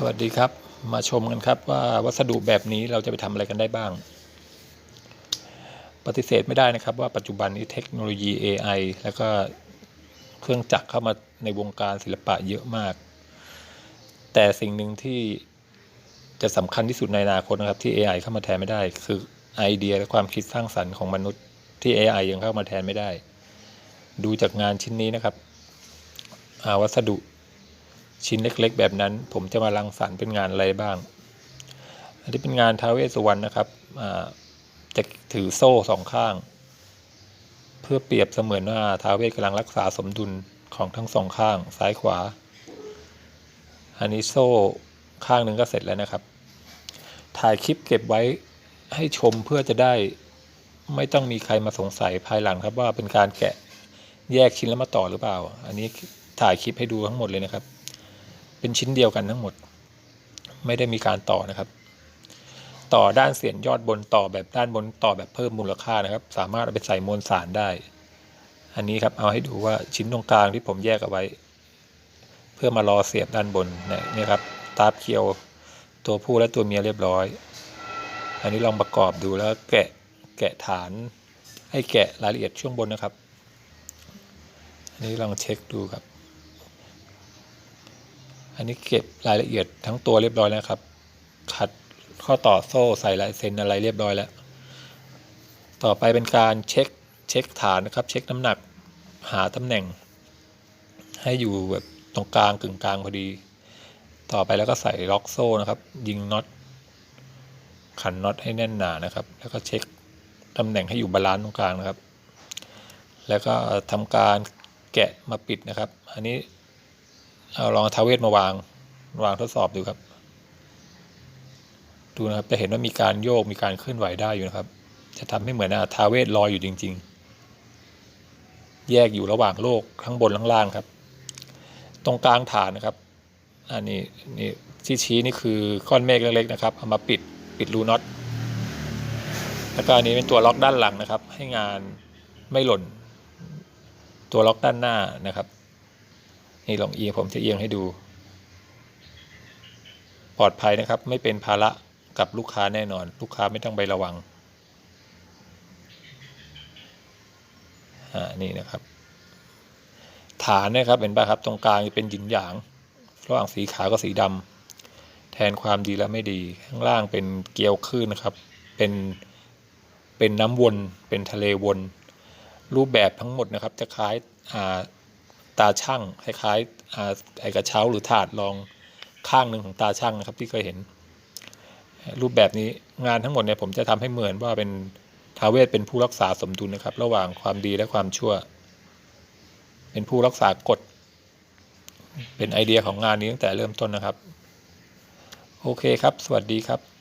สวัสดีครับ มาชมกันครับว่าวัสดุแบบนี้เราจะไปทำอะไรกันได้บ้าง ปฏิเสธไม่ได้นะครับว่าปัจจุบันนี้เทคโนโลยี AI แล้วก็เครื่องจักรเข้ามาในวงการศิลปะเยอะมาก แต่สิ่งหนึ่งที่จะสำคัญที่สุดในอนาคตนะครับ ที่ AI เข้ามาแทนไม่ได้ คือไอเดียและความคิดสร้างสรรค์ของมนุษย์ที่ AI ยังเข้ามาแทนไม่ได้ ดูจากงานชิ้นนี้นะครับวัสดุ ชิ้นเล็กๆ แบบนั้น ผมจะมารังสรรค์เป็นงานอะไรบ้าง อันนี้เป็นงานท้าวเวสสุวรรณนะครับจะถือโซ่สองข้าง เพื่อเปรียบเสมือนว่าท้าวเวสกำลังรักษาสมดุลของทั้งสองข้างซ้ายขวา อันนี้โซ่ข้างหนึ่งก็เสร็จแล้วนะครับ ถ่ายคลิปเก็บไว้ให้ชมเพื่อจะได้ไม่ต้องมีใครมาสงสัยภายหลังครับว่าเป็นการแกะแยกชิ้นแล้วมาต่อหรือเปล่า อันนี้ถ่ายคลิปให้ดูทั้งหมดเลยนะครับ เป็นชิ้นเดียวกันทั้งหมด ไม่ได้มีการต่อนะครับ ต่อด้านเสียนยอดบนต่อแบบด้านบนต่อแบบเพิ่มมูลค่านะครับ สามารถเอาไปใส่มวลสารได้ อันนี้ครับเอาให้ดูว่าชิ้นตรงกลางที่ผมแยกเอาไว้ เพื่อมารอเสียบด้านบนเนี่ยนี่ครับตาบเคียวตัวผู้และตัวเมียเรียบร้อย อันนี้ลองประกอบดูแล้วแกะแกะฐาน ให้แกะรายละเอียดช่วงบนนะครับ อันนี้ลองเช็คดูครับ อันนี้เก็บรายละเอียดทั้งตัวเรียบร้อยแล้วครับ ขัดข้อต่อโซ่ใส่ลายเซ็นอะไรเรียบร้อยแล้ว ต่อไปเป็นการเช็คเช็คฐานนะครับ เช็คน้ำหนักหาตำแหน่ง ให้อยู่แบบตรงกลางกึ่งกลางพอดี ต่อไปแล้วก็ใส่ล็อกโซ่นะครับ ยิงน็อตขันน็อตให้แน่นหนานะครับ แล้วก็เช็คตำแหน่งให้อยู่บาลานซ์ตรงกลางนะครับ แล้วก็ทำการแกะมาปิดนะครับ อันนี้ เอาลองทาเวทมาวางวางทดสอบดูครับ ดูนะครับจะเห็นว่ามีการโยกมีการเคลื่อนไหวได้อยู่นะครับ จะทำให้เหมือนทาเวทลอยอยู่จริง ๆ แยกอยู่ระหว่างโลกข้างบนข้างล่างครับ ตรงกลางฐานนะครับอันนี้นี่ที่ชี้นี่คือก้อนเมฆเล็กๆนะครับเอามาปิดปิดรูน็อตแล้วก็อันนี้เป็นตัวล็อกด้านหลังนะครับ ให้งานไม่หล่น ตัวล็อกด้านหน้านะครับ นี่ลองเอียงผมจะเอียงให้ดู ปลอดภัยนะครับ ไม่เป็นภาระกับลูกค้าแน่นอน ลูกค้าไม่ต้องไประวังอ่านี่นะครับ ฐานนะครับเห็นป่ะครับ ตรงกลางจะเป็นหยินหยางระหว่างสีขาวกับสีดำแทนความดีและไม่ดี ข้างล่างเป็นเกลียวคลื่นนะครับ เป็นเป็นน้ำวนเป็นทะเลวน รูปแบบทั้งหมดนะครับ จะคล้ายอ่า ตาช่างคล้ายๆไอกระเช้าหรือถาดรองข้างหนึ่งของตาช่างนะครับที่เคยเห็น รูปแบบนี้งานทั้งหมดเนี่ยผมจะทำให้เหมือนว่าเป็นทาวเวสเป็นผู้รักษาสมดุลนะครับ ระหว่างความดีและความชั่ว เป็นผู้รักษากฎเป็นไอเดียของงานนี้ตั้งแต่เริ่มต้นนะครับ โอเคครับ สวัสดีครับ